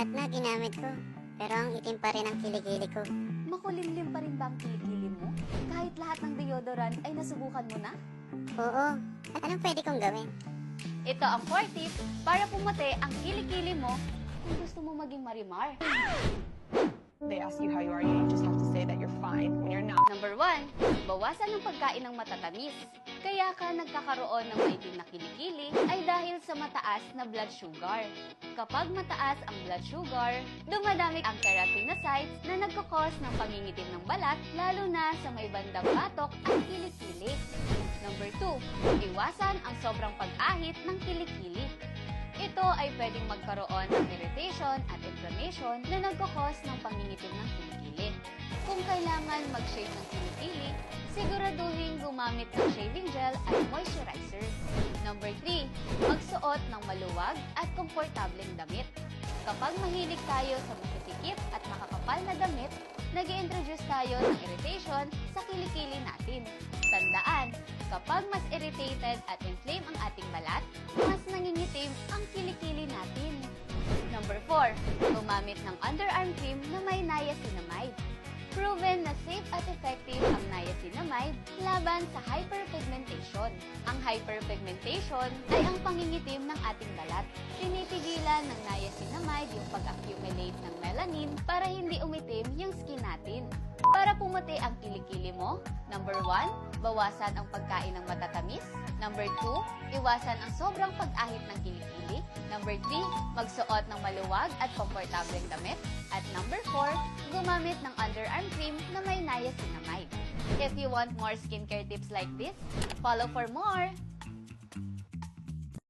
Lahat na ginamit ko. Pero ang itim pa rin ang kilikili ko. Makulimlim pa rin ba ang kilikili mo? Kahit lahat ng deodorant ay nasubukan mo na? Oo. At anong pwede kong gawin? Ito ang 4 tip para pumati ang kilikili mo kung gusto mo maging marimar. They ask you how you are, you just have to say that you're fine when you're not. Number 1, bawasan ang pagkain ng matatamis. Kaya ka nagkakaroon ng maitim na kilikili ay dahil sa mataas na blood sugar. Kapag mataas ang blood sugar, dumadami ang keratinocytes na nagkakos ng pangingitim ng balat, lalo na sa may bandang batok ang kilikili. Number 2, iwasan ang sobrang pag-ahit ng kilikili. Ito ay pwedeng magkaroon ng irritation at inflammation na nagkakos ng pangingitim ng kailangan mag-shave ng kilikili, siguraduhin gumamit ng shaving gel at moisturizer. Number 3, magsuot ng maluwag at komportableng damit. Kapag mahilig tayo sa masisikip at makakapal na damit, nag introduce tayo ng irritation sa kilikili natin. Tandaan, kapag mas irritated at inflame ang ating balat, mas nangingitim ang kilikili natin. Number 4, gumamit ng underarm cream na may niacinamide. Proven na safe at effective ang niacinamide laban sa hyperpigmentation. Ang hyperpigmentation ay ang pangingitim ng ating balat. Tinipigilan ng niacinamide yung pag-accumulate ng melanin para hindi umitim yung skin natin. Para pumuti ang kilikili mo, number 1, bawasan ang pagkain ng matatamis. Number 2, iwasan ang sobrang pag-ahit ng kilikili. Number 3, magsuot ng maluwag at komportableng damit. At number 4, gumamit ng underarm cream na may niacinamide. If you want more skincare tips like this, follow for more!